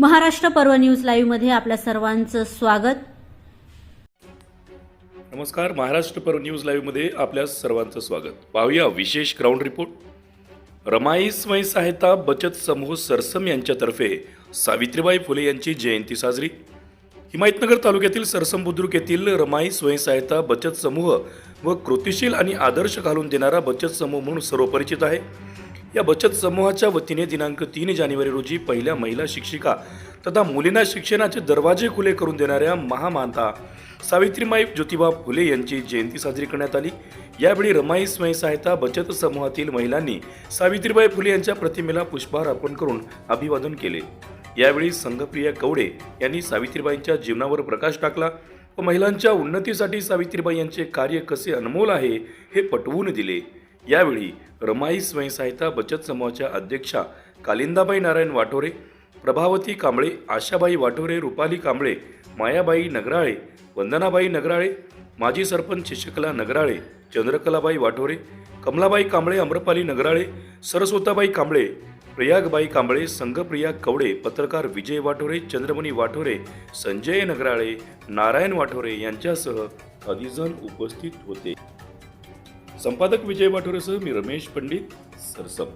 महाराष्ट्र पर्व न्यूज लाईव्हमध्ये आपल्या सर्वांचं स्वागत. नमस्कार महाराष्ट्र पर्व न्यूज लाईव्हमध्ये आपल्या सर्वांचं स्वागत. पाहूया विशेष ग्राउंड रिपोर्ट रमाई स्वयं सहायता बचत समूह सरसम यांच्यातर्फे सावित्रीबाई फुले यांची जयंती साजरी. हिमायतनगर तालुक्यातील सरसम बुद्रुक येथील रमाई स्वयंसहायता बचत समूह व कृतिशील आणि आदर्श घालून देणारा बचत समूह म्हणून सर्वपरिचित आहे. या बचत समूहाच्या वतीने दिनांक तीन जानेवारी रोजी पहिल्या महिला शिक्षिका तथा मुलींना शिक्षणाचे दरवाजे खुले करून देणाऱ्या महामाता सावित्रीमाई ज्योतिबा फुले यांची जयंती साजरी करण्यात आली. यावेळी रमाई स्वयंसहायता बचत समूहातील महिलांनी सावित्रीबाई फुले यांच्या प्रतिमेला पुष्पहार अर्पण करून अभिवादन केले. यावेळी संघप्रिया कवडे यांनी सावित्रीबाईंच्या जीवनावर प्रकाश टाकला व महिलांच्या उन्नतीसाठी सावित्रीबाई यांचे कार्य कसे अनमोल आहे हे पटवून दिले. यावेळी रमाई स्वयंसहायता बचत समूहाच्या अध्यक्षा कालिंदाबाई नारायण वाटोरे प्रभावती कांबळे आशाबाई वाटोरे रुपाली कांबळे मायाबाई नगराळे वंदनाबाई नगराळे माजी सरपंच शशिकला नगराळे चंद्रकलाबाई वाटोरे कमलाबाई कांबळे अम्रपाली नगराळे सरस्वताबाई कांबळे प्रयागबाई कांबळे संघप्रिया कवडे पत्रकार विजय वाटोरे चंद्रमणी वाटोरे संजय नगराळे नारायण वाठोरे यांच्यासह काही उपस्थित होते. संपादक विजय बाठोरेसह मी रमेश पंडित सरसम.